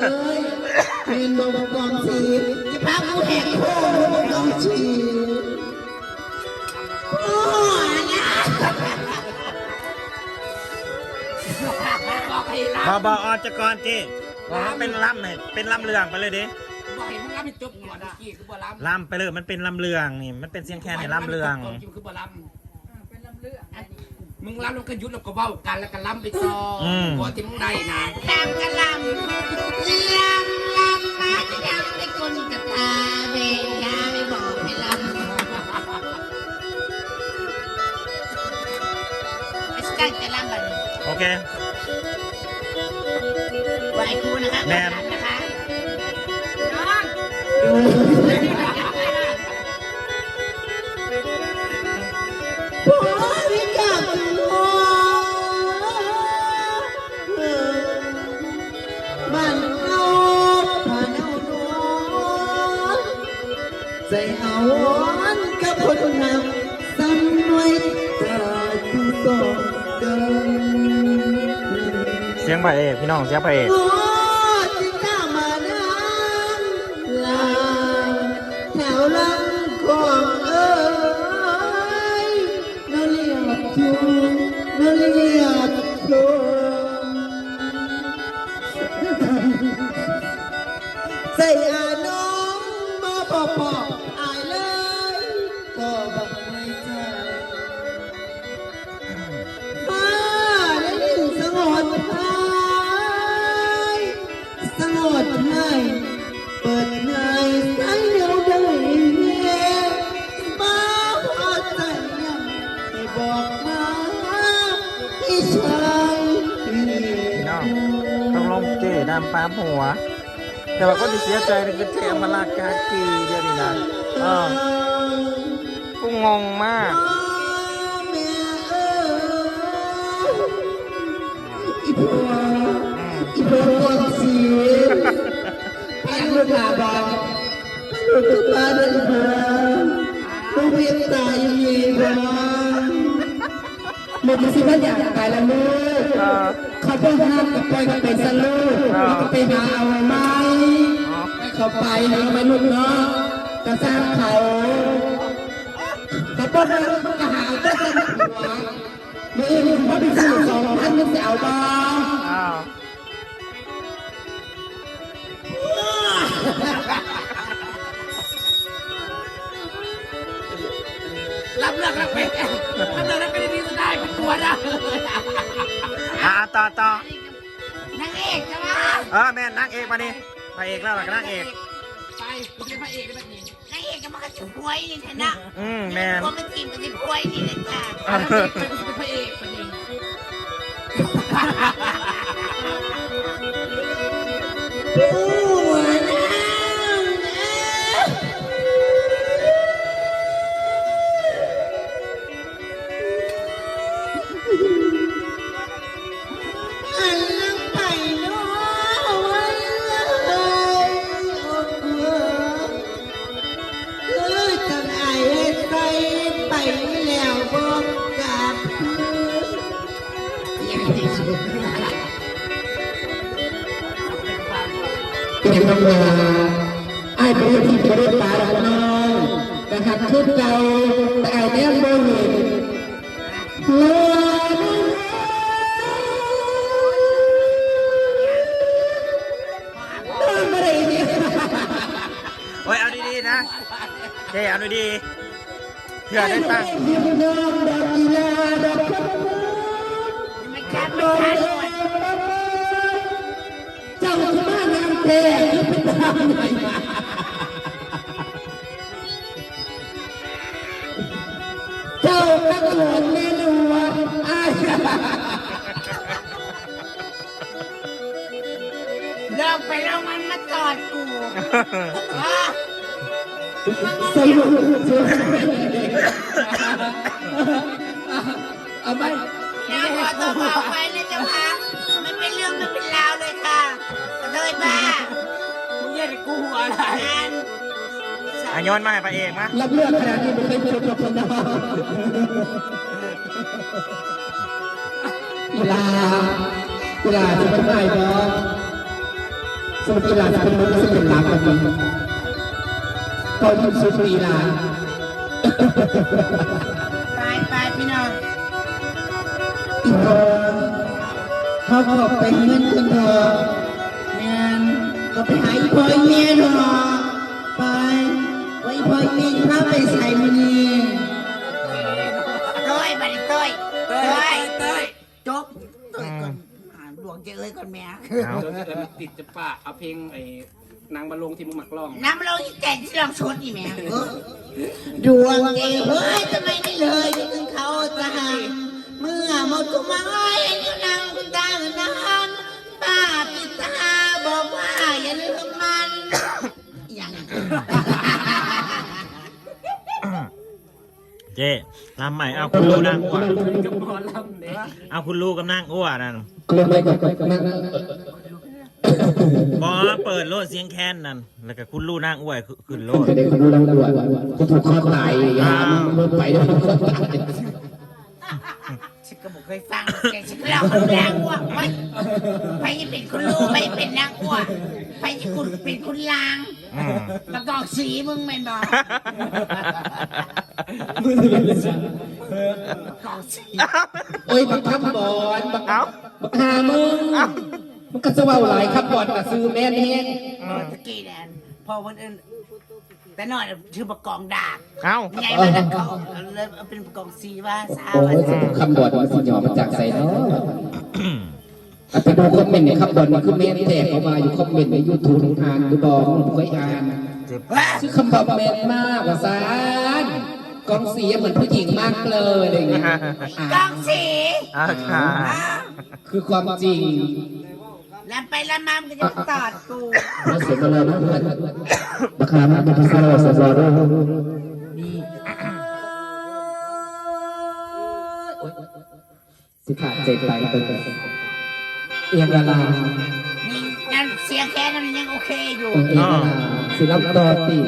เอ้ยเป็นดงกองเชียร์ที่พาผู้แหกโค้งกองเชียร์โอ้ยนะบอกให้บอรับอออกจากก่อนจีบอกว่าเป็นลำเนี่ยเป็นลำเรืองไปเลยดิบอกให้มึงรับผิดจบก่อนเมื่อกี้คือบ่รับลำไปเลยมันเป็นลำเรืองนี่มันเป็นเสียงแค่ในลำเรืองคือบ่รับเป็นลำเรื่อง มึงรับแล้วก็ยุดแล้วก็เว้ากันแล้วก็ล้ำไปต่ออมพอที่มึงได้นะลำกันลำลำลำมาจะยังไม่คนกับตาเบยาไม่บอกให้ลำไอ้สกังจะลำบันโอเค ไหวครูนะคะแม่นนะคะพ่ สียงพระเอกพี่น้องเสียงพระเอก ดำปั๊มหัว แต่ว่าก็ที่เสียใจเลยคือเจอมาลากากีเดียวนี่นะเออกูงงมากแม่เอ้ยอีพัวอีพัวก่อนสิให้ลูกหลาบอกลูกกับบ้านได้บ่ลูกเพียงตายอยู่นี่ บ่ลูกมันสิว่าอยากตายแล้วลูกเขาเพิ่งห้ามกับไปกับไปซะลูกแล้วก็ไปหาเอาไหมให้เขาไปเนาไม่ลูกเนาะกระซ้างเขาเขาบอกว่าเขาจะหาเจ้าเจ้าหัวมือนี่เขาไปซื้อสองพันนึงจะเอาบ้าอ้าวรับเรื่องรับเป็นรับเรื่องรับเป็ นดีสุดได้เป็นตัวนะอ่าต่อต่อนางเอกใช่ไหมเออแม่นนางเอกมาดิพระเอกแล้วล่ะก็นางเอก ไปกูเป็นพระเอกได้แบบนี้นางเอกก็มันก็จะพวยนี่แท้นะอืมแม่นพวกมันทีมก็จะพวยนี่แหละจ้าอะนางเอกเป็นกูเป็นพระเอกเป็นนี้หัวน เจเอาดีๆเพื่อได้ตั้งยิ้มน้องดอกกีฬาดอกคำไม่คัดไม่คัดเจ้าคือบ้านน้ำเทคือเป็นทางไหนมาเจ้ากระโดดเมนูว่าอ้ายเลิกไปแล้วมันมาจอดกูว่า สรุปเอาไปน้ำขอตัวเบาไปนะเจ้าค่ะมันเป็นเรื่องมันเป็นราวเลยค่ะขอโทษบ้ามึงแย่งกูหัวอะไรงานอะโยนมาให้พระเอกมารับเลือกขนาดนี้ไม่เคยเจอจบคนนะกีฬากีฬาจะเป็นไงบอสมมติกีฬาจะเป็นมุกจะเป็นหลักแบบนี้ ตอนที่สุดกีฬาไปไปพี่น้องอีกคนเขาขอไปเงินกันเถอะแมนก็ไปหาอีพอยเมียเถอะไปว่าอีพอยเมียจะพาไปใส่มันนี่ต้อยบัดนี้ต้อยเต้ยเต้ยจบต้อยก่อนอ่าหลวงจะเอ้ยก่อนแม่เอาเต้ยมันติดจะปะเอาเพลงไอ้ นางบรรลงที่มึงหมักร้องน้ำเราอีแก่ที่เราชดนี่แม่เออดวงเอ๋ยเฮ้ยทำไมไม่เลยถึงเขาจะหาเมื่อหมดกุมารเห็นอยู่นั่งคุณตาเงินนานป้าปิตาบอกว่าอย่าลืมมันอย่างเจ๊ลำใหม่เอาคุณลูกนั่งอ้วกับหมอลำเนี่ยเอาคุณลูกกับนั่งอ้วนั่น กลัวไปกับนั่ง บอเปิดโลดเสียงแค้นนั่น แล้วก็คุณลูกนั่งอ้วขึ้นโลดจะได้คนรู้แล้วด้วยกูถูกข้อตายยามมึงไปแล้วถูกข้อตายฉันก็บอกเคยฟังแกฉันก็เล่าคนนางอ้วกไปไปจะเป็นคุณลูกไปเป็นนางอ้วกไปจะคุณเป็นคุณลางอืมประกอบสีมึงแม่นบอกกองสีโอ้ยบักคำบอลบักเอาบักหามึง มันก็จะว่าหลายคำบอลแต่ซื้อแม่นเองตะกี้แดนพอวันอื่นแต่หน่อยชื่อประกองดาบเอาไงมันนั่นเขาเลยเอาเป็นประกองสีว่าซาโอ้ว่ายซาคำบอลมันสิหยอมาจากใส่เนาะอะไปดูคอมเมนต์ในคำบอลมันคือแม่นแตกออกมาอยู่คอมเมนต์ในยูทูบอ่านหรือบอกมึงเคยอ่านเจ็บชื่อคำบอลแม่นมากว่าซานกองเสียเหมือนผู้หญิงมากเลยอะไรอย่างเงี้ยกองสีเอาค่ะอ่าคือความจริงแล้วไปแล้วมามันก็จะตอดกูมาเสียมาเลยนะเพื่อนราคามันเป็นซาโลซาโลด้วยนี่สิขาดเจ็ดไปเป็นเอียงละลานี่นั่นเสียงแค่นั้นยังโอเคอยู่เอียงละลาสิรับต่อตี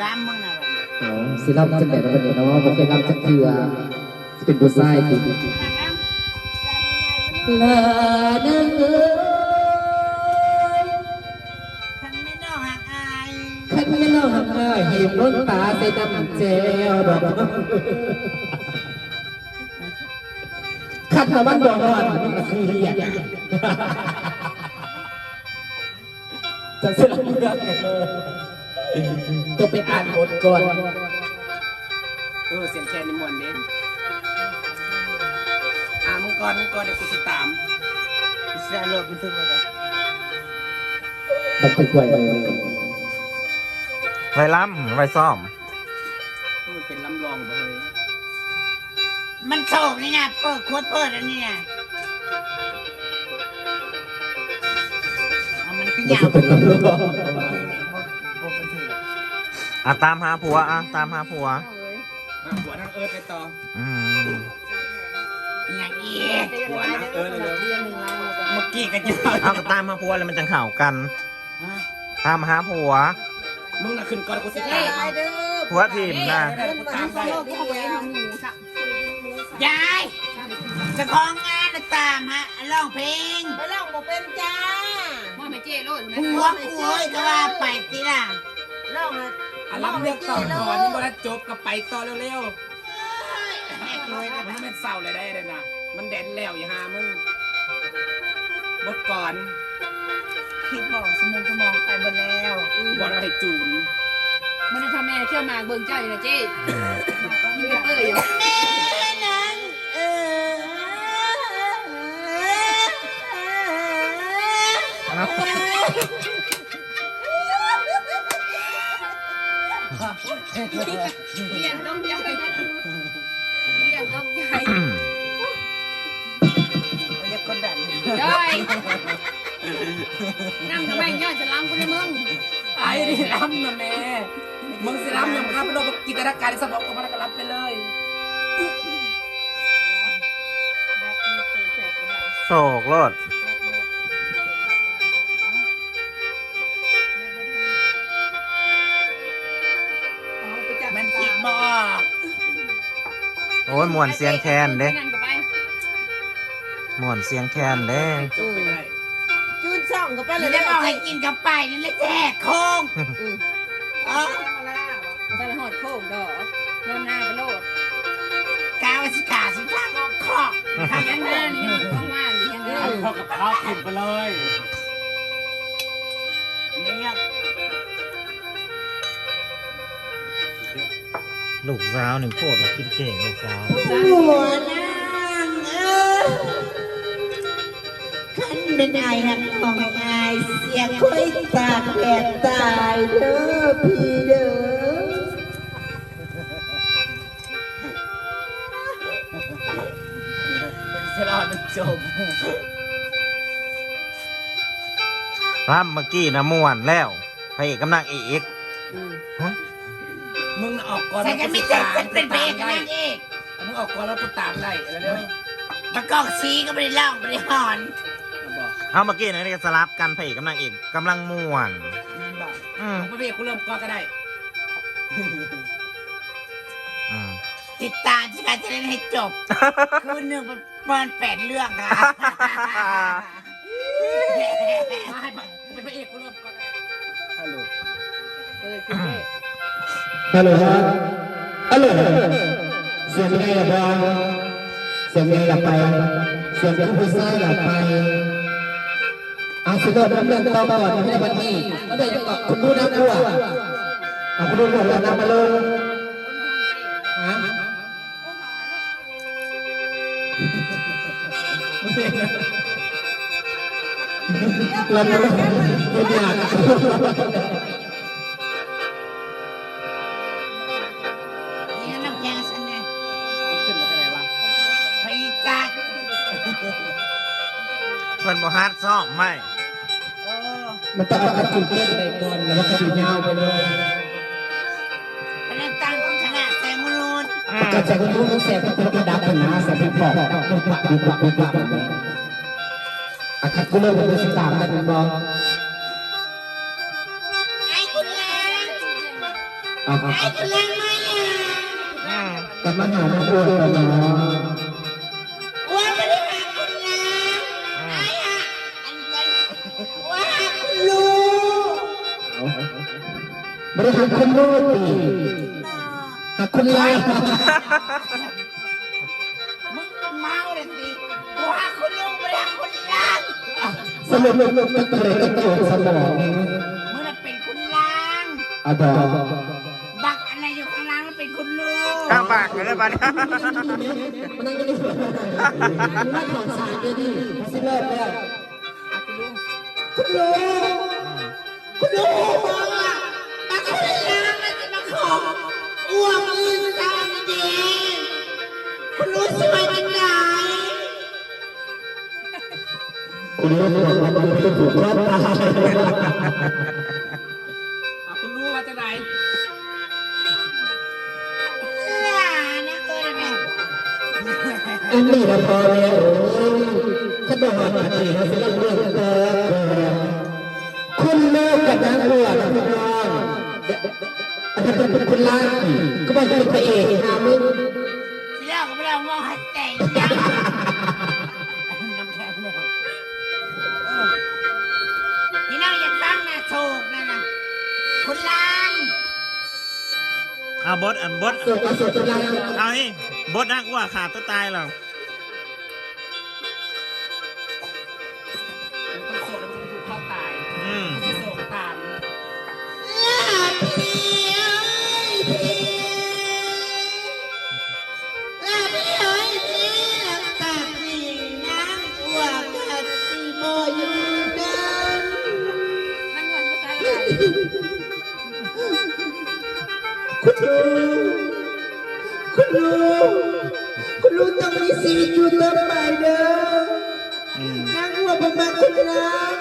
ร้านมึงนะแบบเอาสิรับจะแบบวันนี้เนาะบอกเคยรับจะเถื่อเป็นบุษไส้ตีลาายขันไม่เล่าทำง่ายเห็นล้นตาใส่น้ำเจลดอกขัดตะวันดอกอ่อนมันคือเรียกจะเสร็จเรื่องต้องไปอ่านบทก่อน เออเสียงแค่นิมนต์เด้อะมึงก่อนมึงก่อนเดี๋ยวกูติดตามเสียโลกมันถึงเลยกันมันเป็นกล้วยเลย ไว้ล้ำไว้ซ่อม มันเป็นลำลองบ่เลยมันโศกนี่นะเปิดขวดเปิดอันนี้นะเอามันขมันยับจะเป็นลำลองอะตามหาผัวอะตามหาผัว อะหัวทางเอิร์ธไปต่ออืมอย่างนี้หัวทางเอิร์ธเลยเมื่อกี้กันยังเอาก็ตามหาผัวแล้วมันจังเข่ากัน ตามหาผัว มึงน่ะขึ้นก่อนกูติดตามผัวทีมนะได้กูตามได้ยายเจะของงานน่ะตามฮะร้องเพลงไปลองบอกเป็นจ้าว่าไม่เจ๊โลดไหมหัวกูเอ้ยก็ว่าไปสิล่ะลองอะอะรับเรื่องต่อก่อนนี่บ่ได้จบก็ไปต่อเร็วแม่กูเอ้ยก็ๆมันเป็นเศร้าเลยได้เลยนะมันแดนแล้วอย่าหามึงบดก่อน คิดบอกสมองสมองไปหมดแล้วบอลให้จูนมันจะทำแม่เที่ยวมาเบิ่งเจ้าอยู่นะเจ๊ยิ่งกระเปื่อยอยู่แม่นั้นเออเลี้ยงต้องใหญ่เลี้ยงต้องใหญ่เรียกคนดันย่อย นั่งทำไมย่อยจะล้างกูได้มึงไอ้ดิล้ำนะแม่มึงสิล้ำยังครับเป็นโรคกิจการในสมองของมันก็รับไปเลยแบบศกรถมันคิดบออกโอ้ยมวนเสียงแคนเด้นั่นก็ไปมวนเสียงแคนเด้ องก็ไปหเลรืยอได้บอกให้กินกับไปนั่นแหละแจกโค้งอ๋อใส่หอดโค้งดอกนอนหน้าไปโลดกาวสิกาสิทางออกคอกทางยันหน้านี่ยังว่างๆอยู่ยังไงเอาพ่อกับเขาขึ้นไปเลยเนี่ยลูกสาวหนึ่งโคตรว่ากินเก่งลูกสาว เป็นไอหักของไอายเสียคุยตากแดดตายเด้อพี่เด้อเสร็จแล้วมันจบร่ำเมื่อกี้นะม่วนแล้วพระเอกกำลังเอกมึงออกก่อนฉันก็ไม่แต่ฉันเป็นเพลงนางเอกมึงออกก่อนแล้วกูตามได้แล้วเร็วประกอบซีก็ไม่ได้เล่าไม่ได้หอนบอก เอาเมื่อกี้นะนี่ก็สลับกันพระเอกกำลังเอกกำลังม่วนแม่นบอกอืมพ่อพี่กูเริ่มก่อนก็ได้ อืมติดตามที่การจะเล่นให้จบ คืนหนึ่งประมาณแปดเรื่องค่ะมาให้เป็นพระเอกกูเริ่มก่อนก็ได้ฮัลโหลเออคือเด้ฮัลโหลครับฮัลโหลเสียงไงล่ะบอลเสียงไงล่ะไปเสียงผู้ผู้ชายล่ะไปเอาสิโดดน้ำเรื่องต่อก่อนไม่ได้วันนี้แล้วเดี๋ยวกับคุณผู้นำบัวเอาคุณผู้นำบัวนำมาลงฮะล้วก็ไม่อยากเนี่ยขึ้นมาก็ได้วะไปจัดเพิ่นบ่ฮาร์ดซ้อมไมเออ มันต้องเอากระตุ้นเต้นไปก่อนแล้วก็ดูยาวไปเลยไปเล่นตั้งขนาดแสงมรูนอืมกระจายคุณรู้แสบเป็นกระดับป็นหาแสบเป็นปอกดับเป็นปักป็นปักป็นปักอาคัดกูเลิกเป็นสิบสามแล้เป็นบอลไอ้คุณแรงอะไอ้คุณแรงมอะอืมแต่มาหาไม่อ้วนกันเนาะ ไม่ได้หาคนรู้ตีหาคนลายมึงก็เมาเลยสิกูหาคุณลูกไม่ได้หาคุณแรงสรุปมันมันเกรงกระตุกสมองมึงน่ะเป็นคุณล้างอะดอกบักอะไรอยู่ข้างล่างแล้วเป็นคุณลูกข้างปากเลยบ้านมันนั่งกันนี่มันนั่งของสายเลยดิสิเลิกแล้วคุณลุงคุณลูกมึงอะมาคุณล้าง คุณรู้ว่ามันเป็นถูกรอตายคุณรู้ว่าจะไหนล่ะนะเออแม่อันนี้เราพอแล้วฉันบอกว่าให้รเรื่องเติมคุณเลิกกับนางบัวนะ เป็นคุณล่าก็บอกเป็นพระเอกหามึงที่เราก็ไม่เรามองหันแต่งยังน้ำแข็งเลยพี่น้องอย่าฟังนะโศกนั่นะคุณล้างเอาบดอันบดสุดมาสุดจุฬาเอานี่บดนักว่าขาดตัวตายแล้ว คุณลุงคุณลุงคุณลุงต้องมีชีอยู่ต่อไปเด้ออืมนางบัวประมาคุณล้าง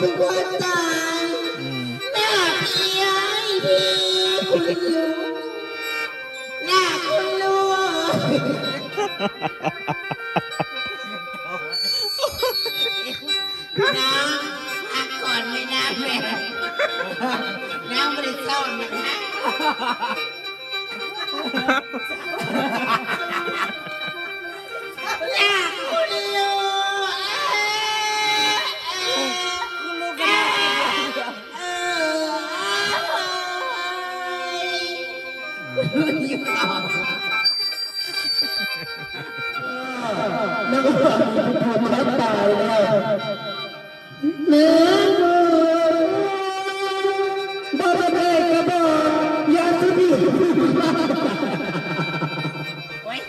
ตัวจะเป็นคนตายอืมแม่พี่ไอ้พี่คุณลุงแม่คุณลุงน้ำพักก่อนไม่น้ำแม่น้ำไม่ได้ซ่อนนะคะลาคุณลูก ออยู่ก่อนนักบวชทำแล้ตายแล้วเนื้อบาร์เบกระบอกยาสุบีโอ้ย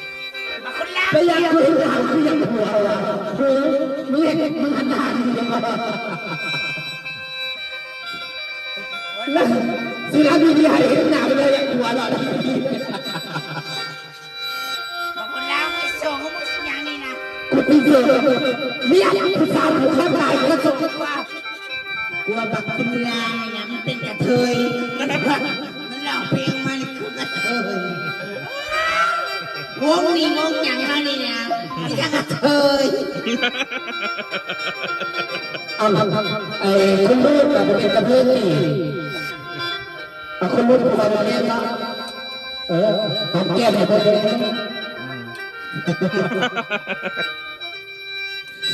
มาคุณลาไปยังคุยหลังคุยยังหัวเราเฮ้ยมึงเห็นมึงหันหน้าดีจังวะสุรามีดีให้เห็นหน้าไปเลยอย่างหัวเรา เสือเมียผู้สาวผู้ข้างกายก็ส่งมากลัวบักคุณลาเนี่ยมันเป็นกระเทยมันร้องเพลงมันคือกระเทยวงนี้วงอย่างเรานี่นะไม่กระเทยเอาไอ้คุณลูกกับเป็นกระเพื่อนนี่เอาคุณลูกมาแก้มเนาะเออหอมแก้มให้เพื่อน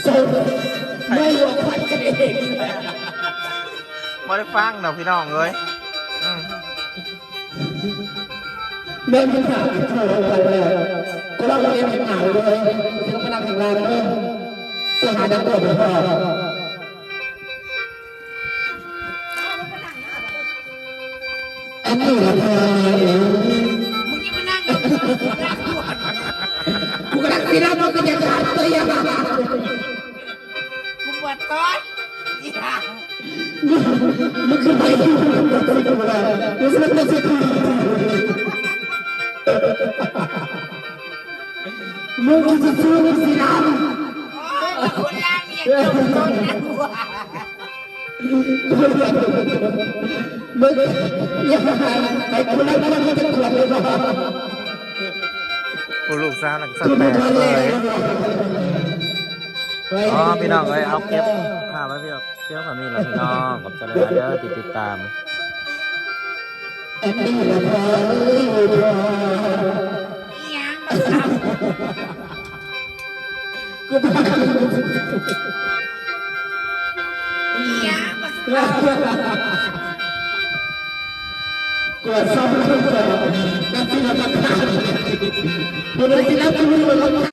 ส่งไม่ยอมพันกันเองไม่ได้ฟังดอกพี่น้องเลยอืมแม่ไม่ถามเธอไปแล้วก็เราเรียนเป็นหนาวเลยถึงพนักงานเพิ่มก็หาดังตัวไปพออันนี้ละพอมึงยังมานั่งอยู่กูกำลังคิดว่ามันจะขาดตัวยังกูปวดก้อนอีห่ามันคือไปที่มันจะสิบวันมันจะเป็นสิบวันมึงจะสู้สินะโอ้ยคุณลาเนี่ยจมต้นนะกูมึงยังไอ้คนนั้นมันจะขวดเลยป่ะผู้ลูกสาวนักสแตกเลย อ๋อพี่น้องเอ้ยเอาเก็บภาพไว้พี่น้องเที่ยวกับมีแล้วพี่น้องกับเจริญเด้อติดติดตามยังมาทำกูบ้ายังมาทำกูซ้อมกันก่อนนั่นที่เราทำกูเลยที่แล้วกูรู้ว่า